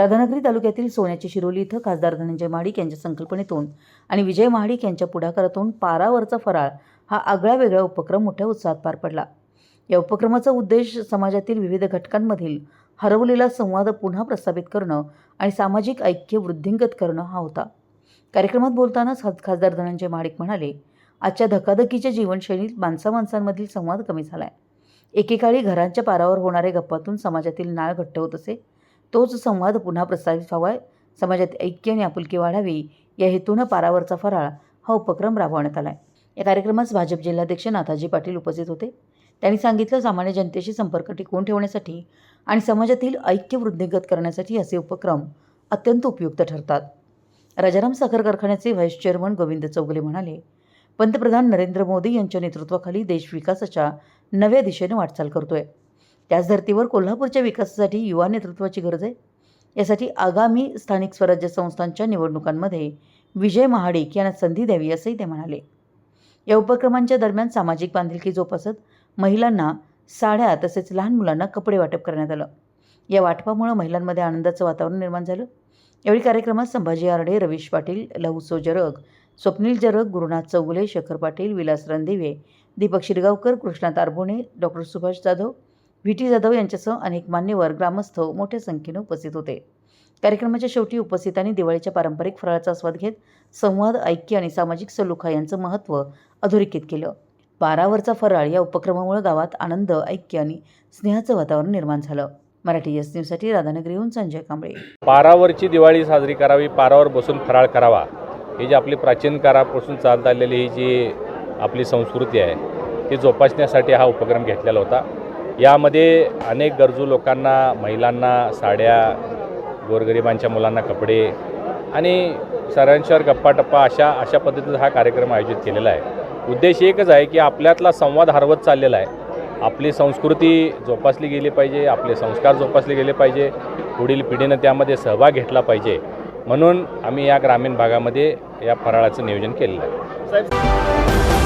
राधानगरी तालुक्यातील सोन्याची शिरोली इथं खासदार धनंजय महाडिक यांच्या संकल्पनेतून आणि विजय महाडिक यांच्या पुढाकारातून पारावरचा फराळ हा आगळा वेगळा उपक्रम मोठ्या उत्साहात पार पडला. या उपक्रमाचा उद्देश समाजातील विविध घटकांमधील हरवलेला संवाद पुन्हा प्रस्थापित करणं आणि सामाजिक ऐक्य वृद्धिंगत करणं हा होता. कार्यक्रमात बोलतानाच खासदार धनंजय महाडिक म्हणाले आजच्या धकाधकीच्या जीवनशैलीत माणसा माणसांमधील संवाद कमी झाला आहे एकेकाळी घरांच्या पारावर होणाऱ्या गप्पातून समाजातील नाळ घट्ट होत असे. तोच संवाद पुन्हा प्रस्थापित व्हावा. समाजात ऐक्य आणि आपुलकी वाढावी या हेतूनं पारावरचा फराळ हा उपक्रम राबवण्यात आला आहे या कार्यक्रमास भाजप जिल्हाध्यक्ष नाथाजी पाटील उपस्थित होते. त्यांनी सांगितलं सामान्य जनतेशी संपर्क टिकवून ठेवण्यासाठी आणि समाजातील ऐक्य वृद्धिंगत करण्यासाठी असे उपक्रम अत्यंत उपयुक्त ठरतात. राजाराम साखर कारखान्याचे व्हाईस चेअरमन गोविंद चौगले म्हणाले पंतप्रधान नरेंद्र मोदी यांच्या नेतृत्वाखाली देश विकासाच्या नव्या दिशेने वाटचाल करतोय. त्याच धर्तीवर कोल्हापूरच्या विकासासाठी युवा नेतृत्वाची गरज आहे. यासाठी आगामी स्थानिक स्वराज्य संस्थांच्या निवडणुकांमध्ये विजय महाडिक यांना संधी द्यावी असंही ते म्हणाले. या उपक्रमांच्या दरम्यान सामाजिक बांधिलकी जोपासत महिलांना साड्या तसेच लहान मुलांना कपडे वाटप करण्यात आलं. या वाटपामुळे महिलांमध्ये आनंदाचं वातावरण निर्माण झालं. यावेळी कार्यक्रमात Sambhaji Arde Ravish Patil Lahuso Jarag Swapnil Jarag Gurunath Chougule Shekhar Patil Vilas Randive Deepak Shirgaonkar Krishna Tarbone doctor Subhash Jadhav V. T. Jadhav यांच्यासह अनेक मान्यवर ग्रामस्थ मोठ्या संख्येनं उपस्थित होते. कार्यक्रमाच्या शेवटी उपस्थितांनी दिवाळीच्या पारंपरिक फराळाचा आस्वाद घेत संवाद ऐक्य आणि सामाजिक सलोखा यांचं महत्त्व अधोरेखित केलं. पारावरचा फराळ या उपक्रमामुळे गावात आनंद ऐक्य आणि स्नेहाचं वातावरण निर्माण झालं. मराठी एस न्यूजसाठी राधानगरीहून संजय कांबळे. पारावरची दिवाळी साजरी करावी पारावर बसून फराळ करावा. ही जी आपली प्राचीन काळापासून चालत आलेली ही जी आपली संस्कृती आहे ती जोपासण्यासाठी हा उपक्रम घेतलेला होता. यामध्ये अनेक गरजू लोकांना महिलांना साड्या गोरगरिबांच्या मुलांना कपडे आणि सर्वांच्यावर गप्पाटप्पा अशा अशा पद्धतीचा हा कार्यक्रम आयोजित केलेला आहे. उद्देश एकच आहे की आपल्यातला संवाद हरवत चाललेला आहे. आपली संस्कृती जोपासली गेली पाहिजे आपले संस्कार जोपासले गेले पाहिजे पुढील पिढीनं त्यामध्ये सहभाग घेतला पाहिजे. म्हणून आम्ही या ग्रामीण भागामध्ये या फराळाचं नियोजन केलेलं आहे.